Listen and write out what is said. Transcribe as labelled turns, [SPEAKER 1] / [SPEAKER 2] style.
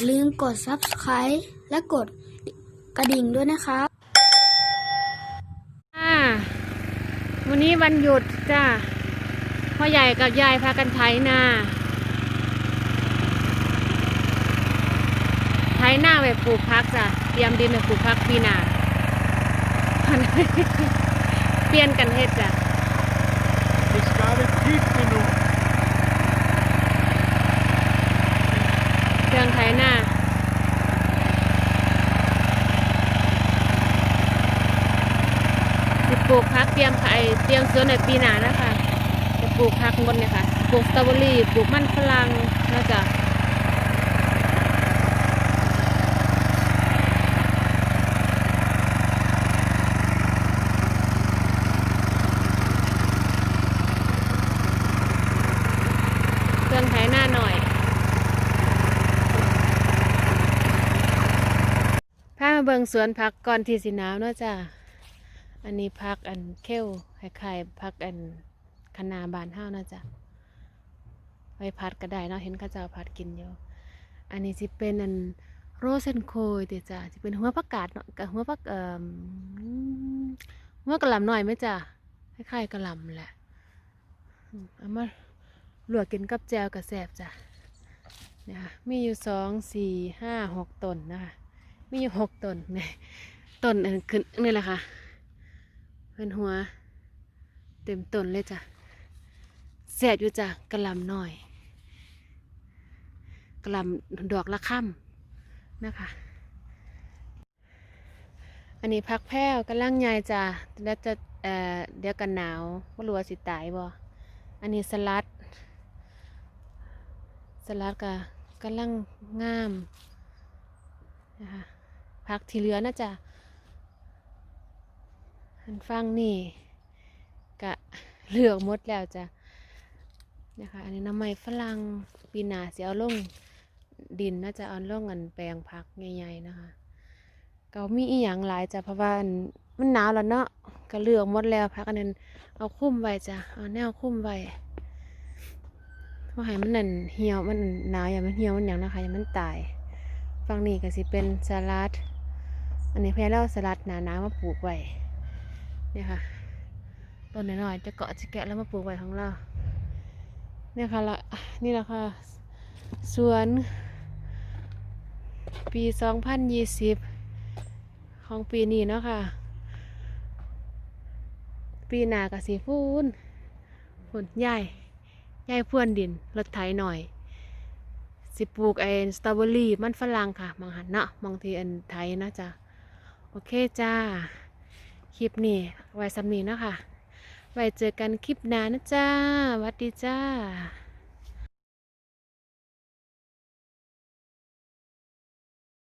[SPEAKER 1] อย่าลืมกด subscribe และกดกระดิ่งด้วยนะครับ
[SPEAKER 2] อ่าวันนี้วันหยุดจ้าพ่อใหญ่กับยายพากันไถนาไถนาไว้ปลูกพักจ้ะเตรียมดินไว้ปลูกพักปีหน้าเปลี่ยนกันเฮ็ดจ้ะ
[SPEAKER 3] Det ska vi titta nu.
[SPEAKER 2] เครื่องไถนาสิปลู กพักเตรียมไถเตรียมสวนในปีหน้านะคะจะปลูกพักบนเนี่ยค่ะปลูกสตรอเบอรี่ปลูกมันฝรั่งแล้วจ้ะเครื่องไถหน้าหน่อยพามาเบิงสวนผักก่อนที่สิหนาวเนาะจ้ะ อันนี้พักอันเข้วคล้ายๆพักอันคะนาบานเฮานะจ้ะไปพัดก็ได้เนาะเห็นข้าเจ้าพัดกินอยู่อันนี้สิเป็นอันโรเซนโคยเดี๋ยวจ้ะจะเป็นหัวผักกาดเนาะกับหัวผักเอ่อหัวกระลำหน่อยไหมจ้ะคล้ายๆกระลำแหละเอามาลวกกินกับแจวกับแสบจ้ะเนี่ยค่ะมีอยู่สองสี่ห้าหกต้นนะคะมีอยู่หกต้นเนี่ยต้นอันขึ้นนี่แหละค่ะ เป็นหัว เต็มต้นเลยจ้ะแสบอยู่จ้ะกระลำหน่อยกระลำดอกละค่ำนะคะ อันนี้พักแพ้วกำลังใหญ่จ้ะแล้วจะเอ่อเดี๋ยวกันหนาวว่ารัวสิตายบ่อันนี้สลัด สลัดก็กำลังงามนะคะพักที่เหลือนะจ๊ะ อันฟังนี่กะเหลือกมดแล้วจ้ะนะคะ อันนี้น้ำไม้ฝรั่งปีนาเสียเอาลงดินน่าจะเอาลงอันแปลงผักใหญ่ๆนะคะก็มีอีหยังหลายจ้ะเพราะว่าอันมันหนาวแล้วเนาะก็เหลือกมดแล้วพักอันนั้นเอาคุ้มไว้จ้ะเอาแนวคุ้มไว้เพราะให้มันนั่นเหี่ยวมันหนาวอย่ามันเหี่ยวมันอย่างนะคะอย่ามันตายฝั่งนี้ก็สิเป็นสลัด อันนี้แพ้แล้วสลัดหนาหนาๆมาปลูกไว้ เนี่ยค่ะต้นน้อยๆจะเกาะจะแกะแล้วมาปลูกไว้ของเรา เนี่ยค่ะละนี่แหละค่ะสวนปีสองพันยี่สิบของปีนี้เนาะค่ะ ปีหน้ากับสีฟูนฝนใหญ่ใหญ่พรวนดินรถไถหน่อย สิปลูกไอ้สตรอเบอรี่มันฝรั่งค่ะมองหันเนาะมองทีอันไทยนะจ๊ะ โอเคจ้า คลิปนี้ไว้สำนีเนาะค่ะไว้เจอกันคลิปหน้านะจ้าวัดดีจ้า